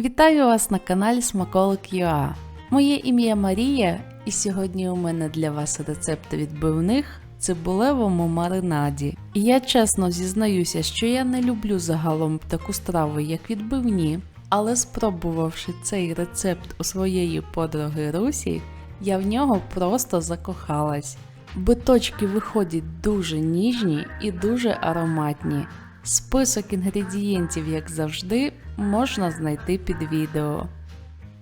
Вітаю вас на каналі Смаколик ЮА. Моє ім'я Марія, і сьогодні у мене для вас рецепт відбивних в цибулевому маринаді. І я чесно зізнаюся, що я не люблю загалом таку страву, як відбивні, але спробувавши цей рецепт у своєї подруги Русі, я в нього просто закохалась. Биточки виходять дуже ніжні і дуже ароматні. Список інгредієнтів, як завжди, можна знайти під відео.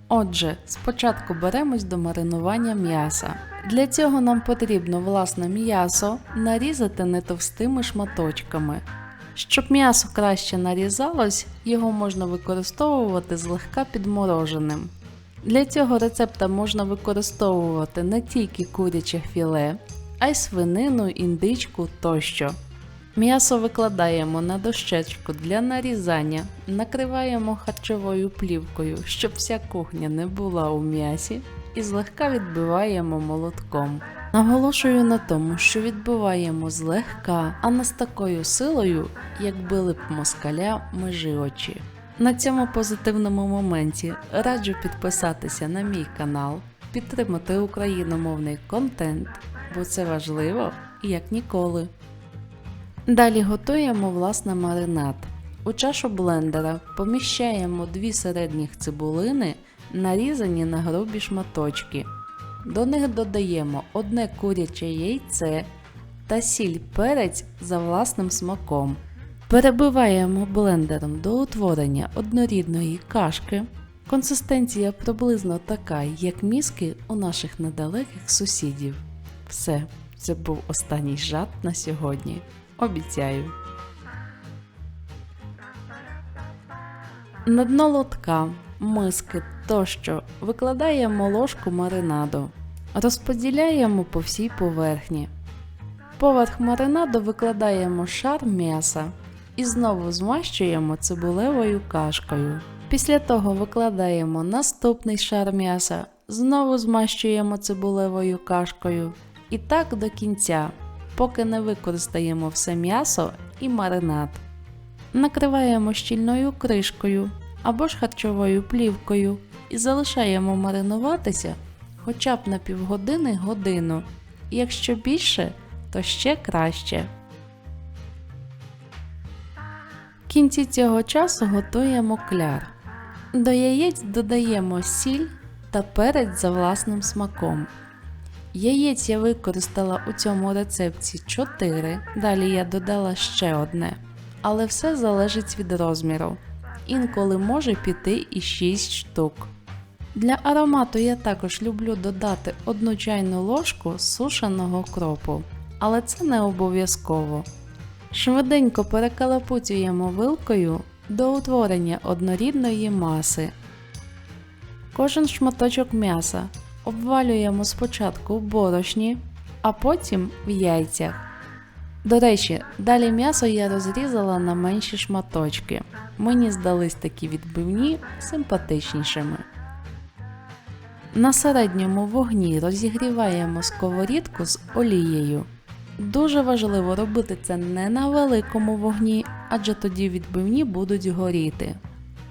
Отже, спочатку беремось до маринування м'яса. Для цього нам потрібно власне м'ясо нарізати не товстими шматочками. Щоб м'ясо краще нарізалось, його можна використовувати злегка підмороженим. Для цього рецепта можна використовувати не тільки куряче філе, а й свинину, індичку тощо. М'ясо викладаємо на дощечку для нарізання, накриваємо харчовою плівкою, щоб вся кухня не була у м'ясі, і злегка відбиваємо молотком. Наголошую на тому, що відбиваємо злегка, а не з такою силою, як били б москаля межі очі. На цьому позитивному моменті раджу підписатися на мій канал, підтримати україномовний контент, бо це важливо як ніколи. Далі готуємо власне маринад. У чашу блендера поміщаємо дві середніх цибулини, нарізані на грубі шматочки. До них додаємо одне куряче яйце та сіль перець за власним смаком. Перебиваємо блендером до утворення однорідної кашки. Консистенція приблизно така, як мізки у наших недалеких сусідів. Все, це був останній жарт на сьогодні. Обіцяю. На дно лотка, миски тощо викладаємо ложку маринаду. Розподіляємо по всій поверхні. Поверх маринаду викладаємо шар м'яса і знову змащуємо цибулевою кашкою. Після того викладаємо наступний шар м'яса, знову змащуємо цибулевою кашкою. І так до кінця, поки не використаємо все м'ясо і маринад. Накриваємо щільною кришкою або ж харчовою плівкою і залишаємо маринуватися хоча б на півгодини годину. Якщо більше, то ще краще. В кінці цього часу готуємо кляр. До яєць додаємо сіль та перець за власним смаком. Яєць я використала у цьому рецепті 4, далі я додала ще одне. Але все залежить від розміру. Інколи може піти і 6 штук. Для аромату я також люблю додати одну чайну ложку сушеного кропу, але це не обов'язково. Швиденько перекалапуцюємо вилкою до утворення однорідної маси. Кожен шматочок м'яса обвалюємо спочатку в борошні, а потім в яйцях. До речі, далі м'ясо я розрізала на менші шматочки. Мені здались такі відбивні симпатичнішими. На середньому вогні розігріваємо сковорідку з олією. Дуже важливо робити це не на великому вогні, адже тоді відбивні будуть горіти.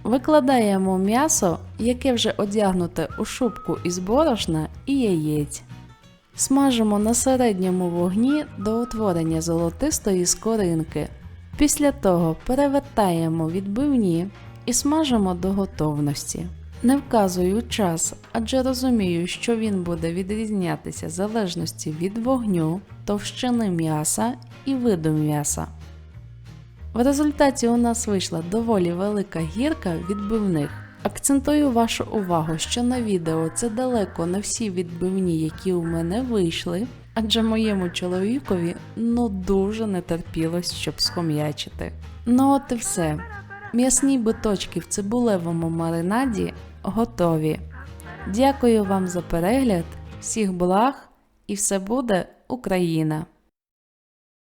Викладаємо м'ясо, яке вже одягнуте у шубку із борошна і яєць. Смажимо на середньому вогні до утворення золотистої скоринки. Після того перевертаємо відбивні і смажимо до готовності. Не вказую час, адже розумію, що він буде відрізнятися в залежності від вогню, товщини м'яса і виду м'яса. В результаті у нас вийшла доволі велика гірка відбивних. Акцентую вашу увагу, що на відео це далеко не всі відбивні, які у мене вийшли, адже моєму чоловікові ну дуже не терпілось, щоб схом'ячити. Ну от і все. М'ясні биточки в цибулевому маринаді готові. Дякую вам за перегляд, всіх благ і все буде Україна!